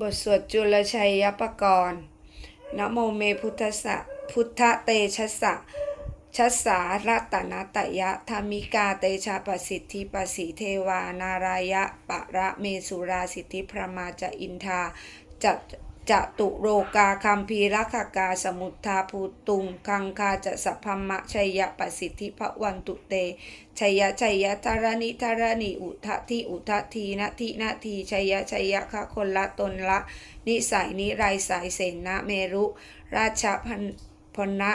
บทสวดจุลชัยยปกรณ์นะโมเมพุทธสะพุทธเตชะสะชัสสารัตนาตยะธรรมิกาเตชะปสิทธิปสิเทวานารายะปะระเมสุราสิทธิพระมาจอินทาจะ จะตุโรกาคัมพีรักกาสมุทธาภูตุง คังคาจะสัพพมะชัยยะปสิทธิพระวันตุเตชัยยะชัยยะธารณิธารณิอุทะทิอุทะทีนาทินาทีชัยยะชัยยะคะคนละตนละ นิสัยนิไรสายเสนะเมรุ ราชพันพนะ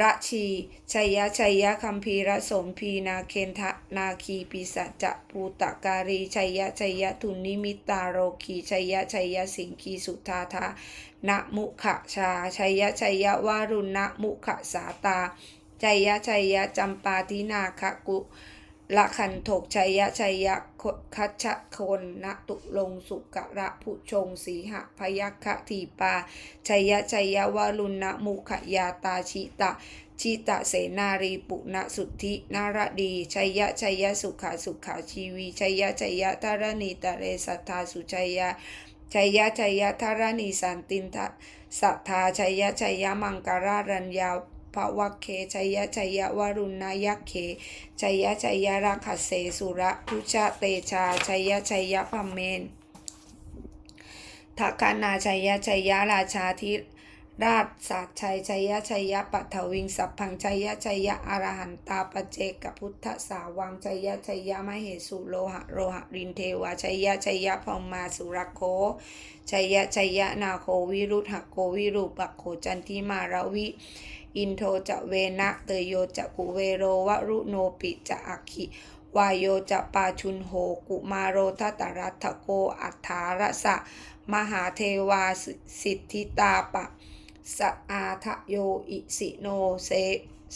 ระชีชัยยะชัยยะคัมภีระสมพีนาเคนทะนาคีปิสัจจะภูตะการีชัยยะชัยยะทุนนิมิตาโรคีชัยยะชัยยะสิงคีสุทาทานะมุขะชาชัยยะชัยยะวารุณนะมุขะสาตาชัยยะชัยยะจำปาทินาคกุ ละขันโถกชัยยะชัยยะคัชชะคนนะตุลงสุกะระผู้ชงสีหะพยัคคะทีปาชัยยะชัยยะวารุณะมุขยาตาชิตะชิตะเสนารีปุณสุทธินารดีชัยยะชัยยะสุขาสุขาชีวีชัยยะชัยยะธารณีตะเรสัทธาสุชัยยะชัยยะชัยยะธารณีสันตินทะสัทธาชัยยะชัยยะมังการารัญญา ภวัคเคชัยยะชัยยะวรุณายักเคชัยยะชัยยะราคเสสุระพุชะเตชาชัยยะชัยยะพัมเมนทักคนาชัยยะชัยยะราชาธิราชสัตชัยชัยยะชัยยะปัทวิงสัพพังชัยยะชัยยะอรหันตาปเจกพุทธสาวังชัยยะชัยยะมเหสุโลหะโรหะรินเทวาชัยยะชัยยะพมาสุรโคชัยยะชัยยะนาโควิรุธหโกวิรูปโคจันทิมาราวิ อินโทจะเวนะเตโยจะกุเวโรวรุโนปิจะอักขิวายโยจะปาชุนโหกุมาโรทัตรัตโกอัฏฐารสะ มหาเทวาสิทธิตาปะสะอาทะโยอิสิโนเส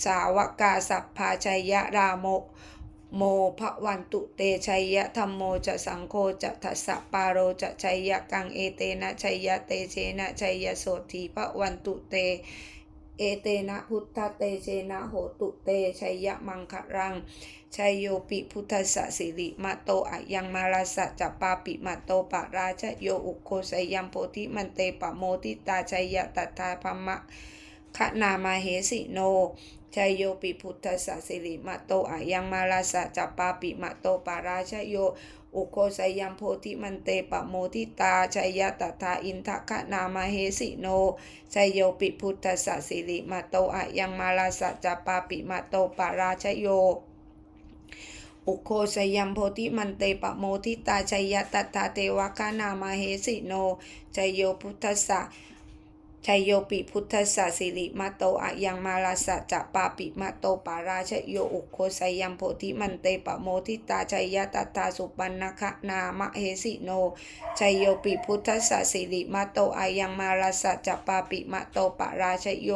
สาวกาสัพพาชัยยะรามโมโมภวันตุเตชัยยะธรรมโมจะสังโฆจะทัสสะปาโรจะชัยยะกังเอเตนะชัยยะเตเชนะชัยยะโสทีภวันตุเต เอเตนะพุทธเตเชนะโหตุเตชัยยะมังครังชัยโยปิพุทธสสิริมาโตอะยังมาราสะจัปปาปิมาโตปะราชโยอุโคสยัมโพธิมันเตปะโมทิตาชัยยะตัทาพมะขนามาเหสิโนชัยโยปิพุทธสสิริมาโตอะยังมาราสะจัปปาปิมาโตปะราชโย อุโคสยัมโพธิมันเตปะโมทิตาชัยยะตัทธาอินทขนามาเหสิโนชัยโยปิพุทธสสิริมาโตอะยังมาราสะจัปปาปิมาโตปะราชโยอุโคสยัมโพธิมันเตปะโมทิตาชัยยะตัตถาเทวคานามาเฮสิโนชัยโยพุทธสะ ชัยโยปิพุทธสะสิริมาโตอะยังมาลาสะจะปาปิมาโตปาราชโยอุโคสยัมโพธิมันเตปะโมทิตาชัยยะตัตาสุปันนะคะนามะเฮสิโนชัยโยปิพุทธสะสิริมาโตอะยังมาลาสะจะปาปิมาโตปาราชโย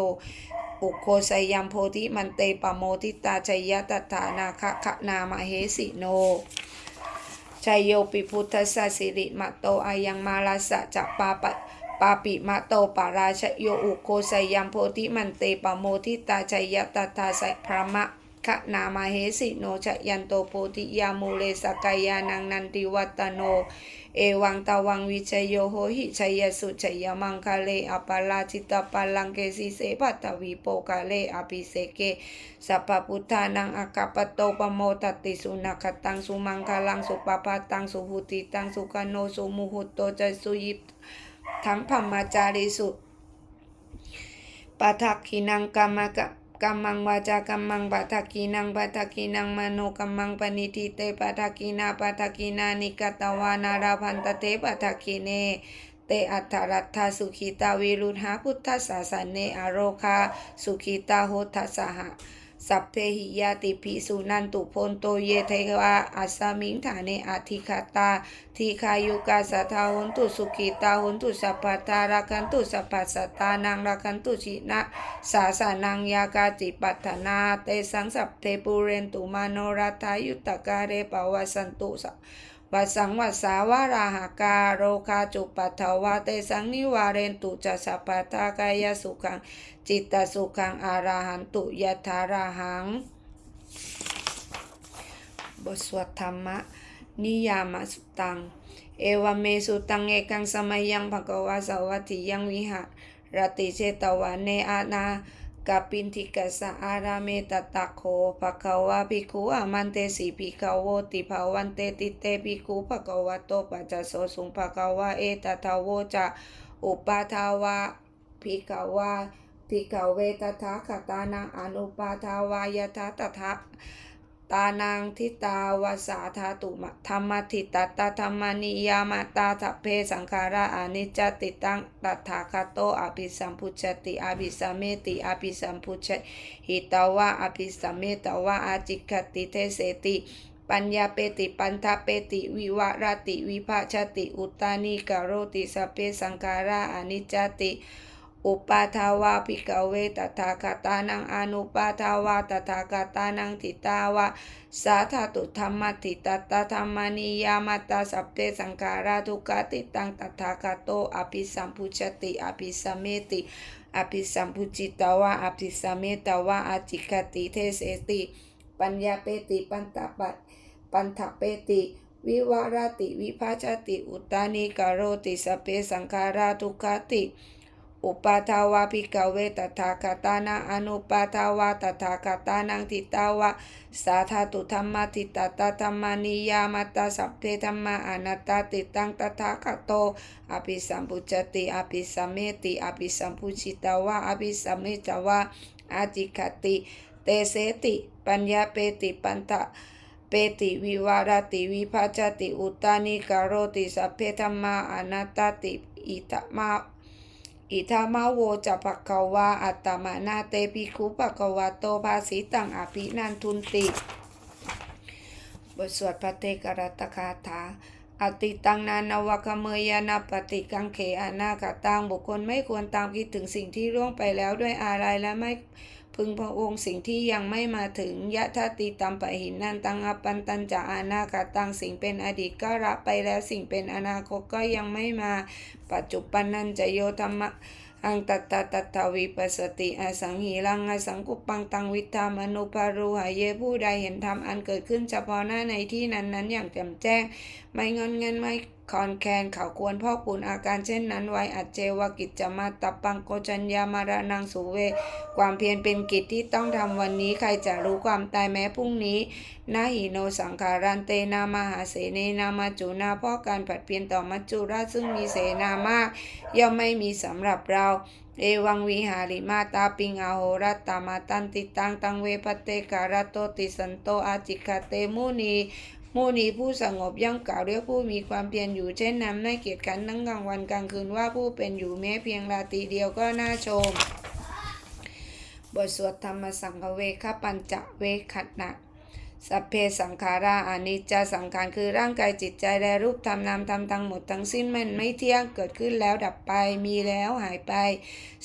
อุโคสยัมโพธิมันเตปะโมทิตาชัยยะตถานาคะคะนามะเหสิโนชัยโยปิพุทธสสิริมะโตอายังมาลาสะจะปาปะ ปาปิมะโตปาราชโยอุโคสยัมโพธิมันเตปโมทิตาชัยยะตาสัพระมะคะนามาเหสิโนชยันโตโพธิยามูเลสกายานังนันติวัตโน เอวังตาวังวิชยโยโหหิชัยสุชัยมังคะเลอปาลาจิตตปาลังเกสิเสปัตวีโปกาเลอภิเสเกสัพพุทธานังอากัปโตปโมตติสุนัขตังสุมังคลังสุปปาตังสุหุติตังสุกโนสุมุหุโตจะสุยิป ทั้งพมมาจาริสุปะทักขินังกรรมกะกัมมังวาจากัมมังปะทักกีนังปะทักกีนังมโนกัมมังปณิทิเตปะทักกีนาปะทักกีนานิกตวานาราพันตเตปะทักกีเนเตอัตถรัตถสุขิตาวิรุหาพุทธศาสนเนอโรคาสุขิตาโหทัสสหะ สัพเพหิยาติภิสุนันตุพนโตเยเทวาอัสสมิงฐานเนอธิคาตาทีคายุกาสัทธาหุนตุสุขิตาหุนตุสัพพตาราคันตุสัพพสัตตานังราคันตุชินะสาสานังยากาจิปัฏนาเตสังสัพเทปุเรนตุมาโนรัฐายุตตกาเรปวสันตุสั วัสสังวัสสาวาราหากาโรคาจุปัทวาเตสังนิวาเรนตุจัสปะทากายสุขัง จิตตสุขังอาราหันตุยะถาราหัง บทสวดธรรมะ นิยามสุตัง เอวเมสุตังเอกังสมัยยังภกวาสวัติยังวิหารติเชตวานเนอานา กัปปินทิกสะอาราเมตตะโคภควาภิกขุอามันเตสีภิกขโวติภาวันเตติเตภิกขุภควะโตปัจจโสสุงภควาเอตทาโวจะอุปาทาวะภิกขวะภิกขเวตถาคตานังอนุปาทาวายะทัตถา ตานังทิตาวาสาธาตุมธรรมทิตตาธรรมนิยามตาทเพสังขาราอนิจจติตังตถาคตโตอภิสัมพุชติอภิสัมเมติอภิสัมพุชหิตาวะอภิสัมเมตวะอาจิกขติเทเสติปัญญาเปติปันทเปติวิวารติวิภาชติ อุตานิกโรติสเพสังขาราอนิจจติ อุปาทาวาภิกเวตถาคตานังอนุปาทาวาตถาคตานังทิตาวาสาธาตุธรรมทิตตธรรมนิยามตาสัพเพสังขาราทุกขติตังตถาคโตอภิสัมพุชติอภิสัมเมติอภิสัมพุจิตาวาอภิสัมเมตาวาอาจิกติเทเสติ ปัญญาเปติปันตะปัตปันทเปติวิวารติวิภาชติอุตานิกโรติสพเพสังขาราทุกขติ อุปาทาวาภิกเวตถาคตานังอนุปาทาวาตถาคตานังทิตาวะสาธาตุธรรมทิตตาธรรมานิยามัตาสัพเพธรรมาอนัตตาติตังตถาคโตอภิสัมพุจติอภิสัมเมติอภิสัมพุชิตาวะอภิสัมเมตาวะอาจิคติเตเสติปัญญาเปติปันตะเปติวิวารติวิภาชติอุตานิกโรติสัพเพธรรมาอนัตตติอิตมา อิทามาโวจะภควาอัตตมานาเตปิคุภควาโตภาสิตังอภินันทุนติ บทสวดพระเทกรัตคาถาอติตังนานาวคเมยานาปฏิกังเขอนาคตังบุคคลไม่ควรตามคิดถึงสิ่งที่ล่วงไปแล้วด้วยอะไรและไม่ พึงพระองค์สิ่งที่ยังไม่มาถึงยะทาติตัมปะหินนันตังอปันตันจะอานาคตังสิ่งเป็นอดีตก็รับไปแล้วสิ่งเป็นอนาคตก็ยังไม่มาปัจจุบันนันจะโยธรรมะอังตัตตาตัตถาวิปัสสติอสังหีรังอสังกุปังตังวิธามนุปารุหายเยผู้ใดเห็นธรรมอันเกิดขึ้นเฉพาะหน้าในที่นั้นนั้นอย่างแจ่มแจ้ง ไม่งอนเงินไม่คอนแคนเขาควรพอกปูนอาการเช่นนั้นไว้อัจเจวกิจจมาตับปังโกจัญญามารานังสุเว ความเพียรเป็นกิจที่ต้องทำวันนี้ใครจะรู้ความตายแม้พรุ่งนี้นาหิโนสังขารันเตนามาหาเสเนนามาจุนาพราะการผัดเพียรต่อมัจจุราชซึ่งมีเสนามาก ย่อมไม่มีสำหรับเรา เอวังวิหาริมาตาปิงอาโหรัตตามาตันติตังตังเวปเตการโตติสันโตอาจิกาเตมุนี มูนีผู้สงบย่อมกล่าวเรียกผู้มีความเพียรอยู่เช่นนั้นไม่เกียจกันทั้งกลางวันกลางคืนว่าผู้เป็นอยู่แม้เพียงราตรีเดียวก็น่าชม บทสวดธรรมสังฆเวคปัญจเวคขณะ สัพเพสังขาราอนิจจสังขารคือร่างกายจิตใจและรูปธรรมนามธรรมทั้งหมดทั้งสิ้นมันไม่เที่ยงเกิดขึ้นแล้วดับไปมีแล้วหายไป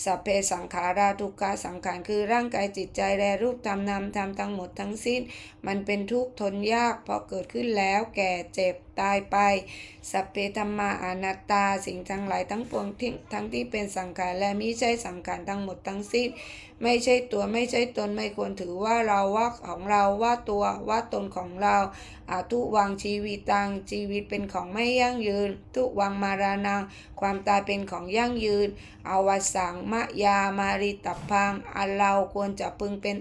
สัพเพสังขาราทุกขสังขารคือร่างกายจิตใจและรูปธรรมนามธรรมทั้งหมดทั้งสิ้น มันเป็นทุกข์ทนยากเพราะเกิดขึ้นแล้วแก่เจ็บตายไป สัพเพธรรมาอนัตตาสิ่งทั้งหลายทั้งปวงที่ทั้งที่เป็นสังขารและมิใช่สังขารทั้งหมดทั้งสิ้น ไม่ใช่ตัวไม่ใช่ตนไม่ควรถือว่าเราว่าของเราว่าตัวว่าตนของเราอาทุวังชีวิตังชีวิตเป็นของไม่ยั่งยืน ทุวังมารานัง ความตายเป็นของยั่งยืน อวสังมะยามาริตับพังอันเราควรจะพึงเป็น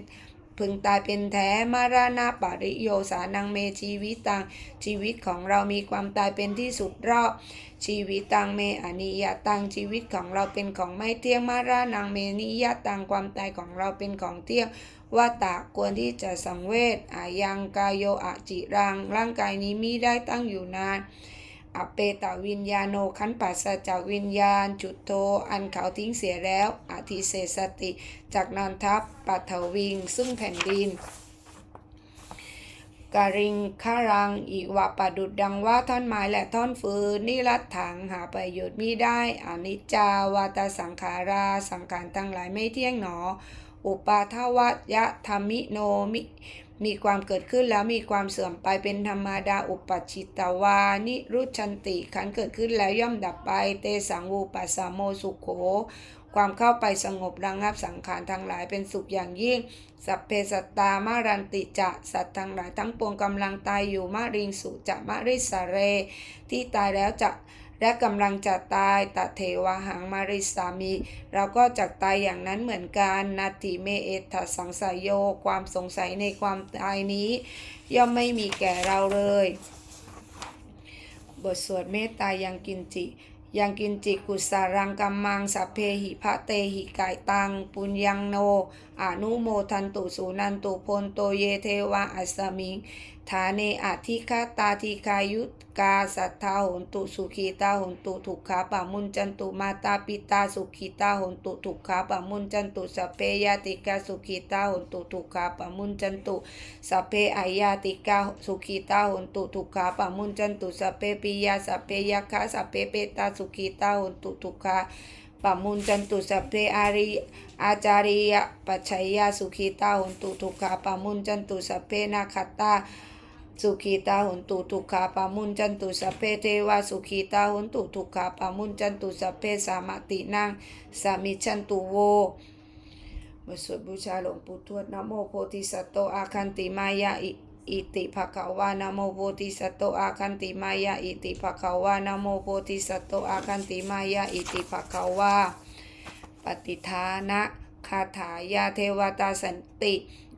พึงตายเป็นแท้มารานาปริโยสานังเมชีวิตตังชีวิตของเรามีความตายเป็นที่สุดรอบชีวิตตังเมอนิยตังชีวิตของเราเป็นของไม่เที่ยงมารานังเมนิยตังความตายของเราเป็นของเที่ยง ว่าตะควรที่จะสังเวชอายังกายโยอจิรัง ร่างกายนี้มิได้ตั้งอยู่นานอเปตวิญญาโนขันปัสสะจากวิญญาณ จุดโทอันเขาทิ้งเสียแล้วอธิเศษสติ จากนอนทับปัทวิง ซึ่งแผ่นดินกริงคารังอีกว่าประดุดดังว่าท่อนไม้และท่อนฟืนนิรัตถังหาประโยชน์มิได้อนิจจาวาตาสังขารา สังขารทั้งหลายไม่เที่ยงหนอ อุปาทวัตยะธรรมิโนมิมีความเกิดขึ้นแล้วมีความเสื่อมไปเป็นธรรมดาอุปชิตวานิรุชันติขันเกิดขึ้นแล้วย่อมดับไป เตสังวูปัสสโมสุโข ความเข้าไปสงบระงงับสังขารทั้งหลายเป็นสุขอย่างยิ่ง สัพเพสัตตามารันติจะสัตว์ทั้งหลายทั้งปวงกำลังตายอยู่มาริงสุจะมาริสเร ที่ตายแล้วจะ และกำลังจะตายตะเทวหังมาริสามี เราก็จะตายอย่างนั้นเหมือนกันนาติเมเอตสังสายโย ความสงสัยในความตายนี้ ย่อมไม่มีแก่เราเลย บทสวดเมตตายังกินจิยังกินจิกุสารังกัมมังสัพเพหิพะเตหิกายตัง ปุญญังโน อนุโมทันตุสุนันตุพลโตเยเทวะอัสมิงฐาเนอธิคาตาธิคายุตกาสัทธาหนตุสุขีตาหนตุทุกขาปะมุนจันตุมาตาปิตาสุขีตาหนตุทุกขาปะมุนจันตุสเพยติกาสุขีตาหนตุทุกขาปะมุนจันตุสเพอายาติกาสุขีตาหนตุทุกขาปะมุนจันตุสเพปิยาสเพยคคะสัพเพเปตาสุขีตาหนตุทุกขา ปะมุนจันตุสัพเพอาริอาจาริยปัจฉัยาสุขีตาหุนตุทุกขาปะมุนจันตุสัพเพนาคตาสุขีตาหุนตุทุกขาปามุนจันตุสัพเพเทวาสุขีตาหุนตุทุกขาปามุนจันตุสัพเพสามตินังสามิชันตุโวบทสวดบูชาหลวงปู่ทวดนะโมโพธิสัตโตอาคันติมายาอิ อิติภะคะวานะโมโพธิสัตโตอาคันติมายาอิติภะคะวานะโมโพธิสัตโตอาคันติมายาอิติภะคะวาปฏิทานะคาถายาเทวตาสันติ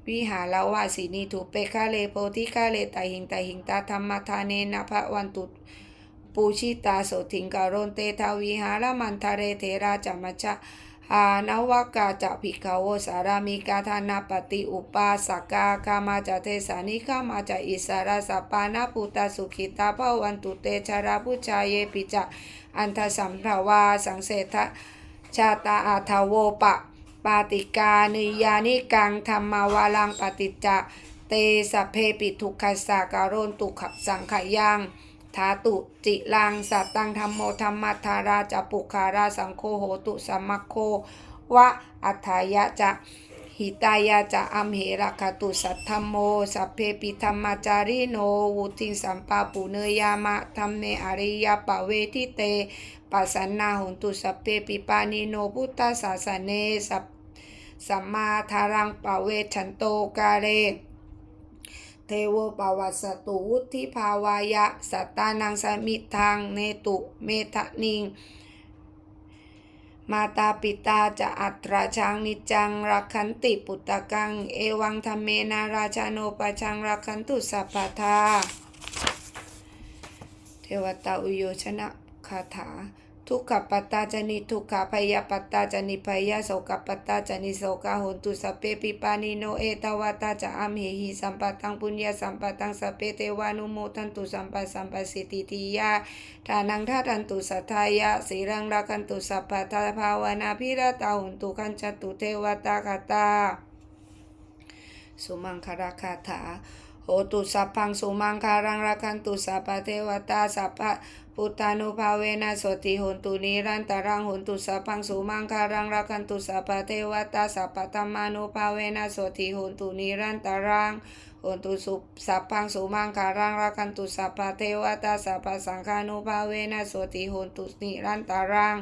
วิหารวาสินีถูเปคาเลโพธิคาเลตาหิงตาหิงตาธรรมทานเนนะพระวันตุปูชิตาโสถิงการนเตทาวิหารมันทะเรเทราจมัจจา หานวกาจะภิกขาวสารามิกาธานาปฏิอุปาสกาคามาจะเทสานิคามาจะอิสราสปานาปุตาสุขิตาภวันตุเตชาราพุชายเยปิจะอันทสัมภวาสังเสทชาตาอาทาโวปะ ปาติกานิยานิกังธรรมาวาลังปฏิจจะเตสพเพปิทุกขสาการนตุขสังขยัง ทาตุจิลังสัตตังธรรมโมธรรมัทธาราจะปุคาราสังโฆโหตุสัมมัคโควะอัฏฐายะจะหิตายะจะอัมเหระคตุสัทธมโมสัพเพปิธรรมจาริโนวุติงสัมปาปุเนยามะธรรมเมอริยปะเวทิเตปัสสนาหุนตุสัพเพปิปานิโนพุทธศาสเนสัพสัมมาทารังปะเวชันโตกาเร เทวปวัสสตุวุธิภาวายะ สัตตานังสมิทังเนตุเมทะนิง มาตาปิตาจะอัตราชังนิจังรักขันติปุตตะกัง เอวังธรรมเมนาราชาโนปชังรักขันตุสัพพทา เทวตาอุโยชนะคาถา ทุกขปัตตาจนิทุกขพยาปัตตาจนิพยาโสกปัตตาจนิโสกโหนตุสเพปิปานิโนเอตวตาจะอัมเหหิสัมปตังปุญญาสัมปตังสเพเทวานุโมทันตุสัมปะสัมปะสิทธิติยาทานังทาทันตุสัทธายะสีรังรักันตุสัพพะทาภาวนาพิรตาหุนตุขันจตุเทวตาคาตา สุมังคาราคาถาโหตุสัพพังสุมังคารังราคันตุสัพพะเทวตาสัพพะ พุทธานุภาเวนะโสติหุนตุนิรันตรังหุนตุสัพพังสุมังคารังรักันตุสัพเทวตาสัพพธรรมานุภาเวนะโสติหุนตุนิรันตรังหุนตุสุสัพพังสุมังคารังรักันตุสัพเทวตาสัพพสังฆานุภาเวนะโสติหุนตุนิรันตรัง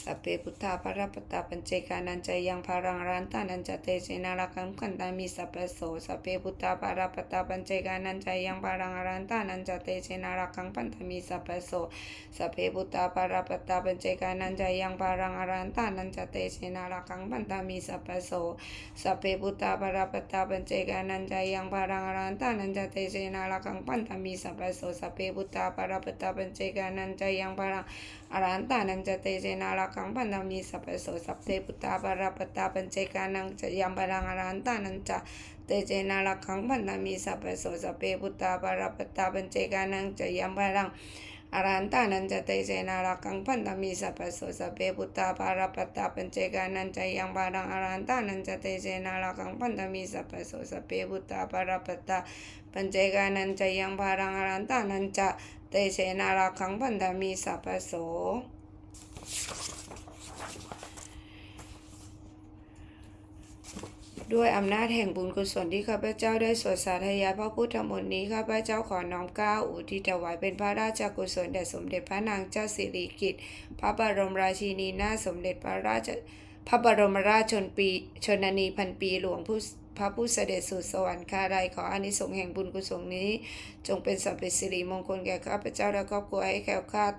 สัพเพพุทธาภรปตาปัญเจกานันจะยังภารังรันตานันจะเตเสนารักังขันตามิสัพพโสสัพเพพุทธาภรปตาปัญเจกานันจะยังภารังรันตานันจะเตเสนารักังปันตามิสัพพโสสัพเพพุทธาภรปตาปัญเจกานันจะยังภารังรันตานันจะเตเสนารักังปันตามิสัพพโสสัพเพพุทธาภรปตาปัญเจกานันจะยังภารังรันตานันจะเตเสนารักังปันตามิสัพพโสสัพเพพุทธาภรปตาปัญเจกานันจะยังภารังรันตานังจะเตเจนารราคังปันธามีสัพเพโสสัพเพปุตตาปาราปตาปัญเจกานังจะยัมปรังอรันตานังจะเตเจนาราคังปันธามีสัพเพโสสัพเพปุตตาปาราปตาปัญเจกานังจะยัมปรังอรันตานังจะเตเจนาราคังปันธามีสัพเพโสสัพเพปุตตาปาราปตาปัญเจกานังจะยัมปรังอรันตานังจะเตเจนาราคังปันธามีสัพเพโสสัพเพปุตตาปาราปตาปัญเจกานังจะยังปรังอรันตานังจะเตเจนาราคังปันธามีสัพเพโส ด้วยอำนาจแห่งบุญกุศลที่ข้าพเจ้าได้สวดสาธยายพระพุทธมนต์นี้ข้าพเจ้าขอน้อมเกล้าอุทิศถวายเป็นพระราชกุศลแด่สมเด็จพระนางเจ้าสิริกิติ์พระบรมราชินีนาสมเด็จพระราชพระบรมราชชนปีชนนีพันปีหลวงผู้พระผู้เสด็จสู่สวรรคาลัยขออานิสงส์แห่งบุญกุศลนี้ จงเป็นสัพเพสิริมงคลแก่ข้าพเจ้าและครอบครัวให้แคล้วคลาด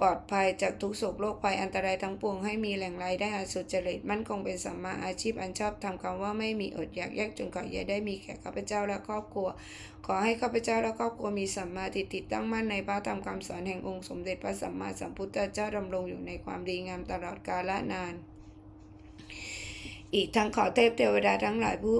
ปลอดภัยจากทุกโศกโรคภัยอันตรายทั้งปวงให้มีแหล่งรายได้อันสุจริต มั่นคงเป็นสัมมาอาชีพอันชอบทำคำว่าไม่มีอดอยากยากจนกว่าจะได้มีแก่ข้าพเจ้าและครอบครัว ขอให้ข้าพเจ้าและครอบครัวมีสัมมาทิฏฐิตั้งมั่นในพระธรรมคำสอนแห่งองค์สมเด็จพระสัมมาสัมพุทธเจ้าดำรงอยู่ในความดีงามตลอดกาลนาน อีกทั้งขอเทพเทวดาทั้งหลายผู้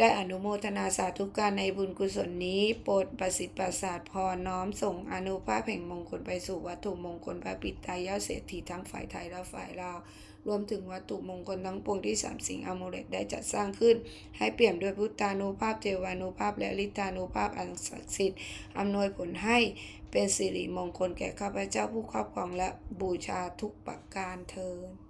ได้อนุโมทนาสาธุการในบุญกุศลนี้ โปรดประสิทธิ์ประสาทพรน้อมส่งอนุภาพแห่งมงคลไปสู่วัตถุมงคลพระปิตายาเศรษฐีทั้งฝ่ายไทยและฝ่ายลาวรวมถึงวัตถุมงคลทั้งปวงที่สามสิ่งอมูเลตได้จัดสร้างขึ้น ให้เปี่ยมด้วยพุทธานุภาพเทวานุภาพและฤทธานุภาพอันศักดิ์สิทธิ์อำนวยผลให้เป็นสิริมงคลแก่ข้าพเจ้าผู้ครอบครองและบูชาทุกประการเทิน